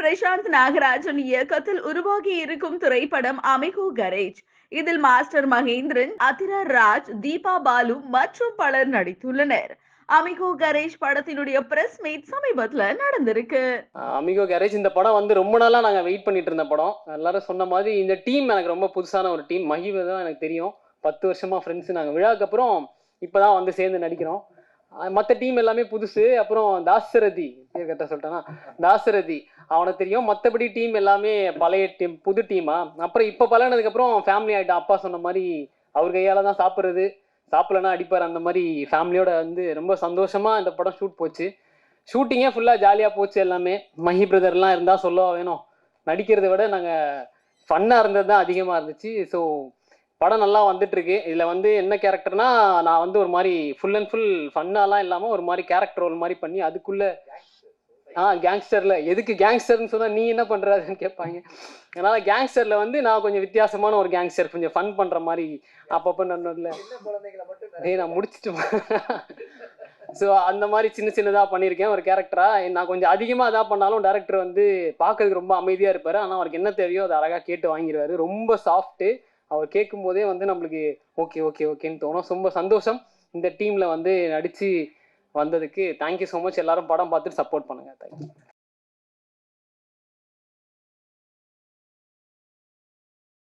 பிரசாந்த் நாகராஜன் இயக்கத்தில் உருவாகி இருக்கும் திரைப்படம் அமிகோ கரேஜ். இதில் மாஸ்டர் மகேந்திரன் அதிரா ராஜ் தீபா பாலு மற்றும் பலர் நடித்துள்ளனர். அமிகோ கரேஜ் படத்தினுடைய பிரஸ் மீட் சமீபத்துல நடந்திருக்கு. அமிகோ கரேஜ் இந்த படம் வந்து ரொம்ப நாளாக நாங்கள் வெயிட் பண்ணிட்டு இருந்த படம். எல்லாரும் சொன்ன மாதிரி இந்த டீம் எனக்கு ரொம்ப புதுசான ஒரு டீம் மகிழ் தான் எனக்கு தெரியும். பத்து வருஷமா ஃப்ரெண்ட்ஸ் நாங்கள் விழாக்கு அப்புறம் இப்போ தான் வந்து சேர்ந்து நடிக்கிறோம். மற்ற டீம் எல்லாமே புதுசு. அப்புறம் தாசரதி பேர் கரெக்டாக சொல்லிட்டேன்னா. தாசரதி. அவனை தெரியும். மற்றபடி டீம் எல்லாமே பழைய டீம் புது டீமா அப்புறம் இப்போ பழகினதுக்கப்புறம் ஃபேமிலி ஆகிட்டு அப்பா சொன்ன மாதிரி அவர் கையால் தான் சாப்பிட்றது. சாப்பிடலன்னா அடிப்பார். அந்த மாதிரி ஃபேமிலியோட வந்து ரொம்ப சந்தோஷமாக இந்த படம் ஷூட் போச்சு. ஷூட்டிங்கே ஃபுல்லாக ஜாலியாக போச்சு எல்லாமே. மஹி பிரதர்லாம் இருந்தால் சொல்லவா வேணும்? நடிக்கிறத விட நாங்கள் ஃபன்னாக இருந்தது தான் அதிகமாக இருந்துச்சு. ஸோ படம் நல்லா வந்துட்டுருக்கு. இதில் வந்து என்ன கேரக்டர்னா நான் வந்து ஒரு மாதிரி ஃபுல் அண்ட் ஃபுல் ஃபன்னாலாம் இல்லாமல் ஒரு மாதிரி கேரக்டர் ரோல் மாதிரி பண்ணி அதுக்குள்ளே ஆ கேங்ஸ்டர்ல எதுக்கு கேங்ஸ்டர்னு சொன்னா நீ என்ன பண்றாருன்னு கேட்பாங்க. அதனால கேங்ஸ்டர்ல வந்து நான் கொஞ்சம் வித்தியாசமான ஒரு கேங்ஸ்டர் கொஞ்சம் ஃபன் பண்ற மாதிரி அப்பப்போ நன்னதுல டேய் நான் முடிச்சிட்டு ஸோ அந்த மாதிரி சின்ன சின்னதாக பண்ணியிருக்கேன். ஒரு கேரக்டரா நான் கொஞ்சம் அதிகமாக இதாக பண்ணாலும் டேரக்டர் வந்து பார்க்கறதுக்கு ரொம்ப அமைதியாக இருப்பார். ஆனால் அவருக்கு என்ன தேவையோ அதை அழகாக கேட்டு வாங்கிடுவாரு ரொம்ப சாஃப்ட்டு அவர் கேட்கும் போதே வந்து நம்மளுக்கு ஓகே ஓகே ஓகேன்னு தோணும். ரொம்ப சந்தோஷம். இந்த டீமில் வந்து நடித்து வந்ததுக்கு தேங்க்யூ ஸோ மச் எல்லாரும் படம் பார்த்துட்டு சப்போர்ட் பண்ணுங்க. தேங்க்யூ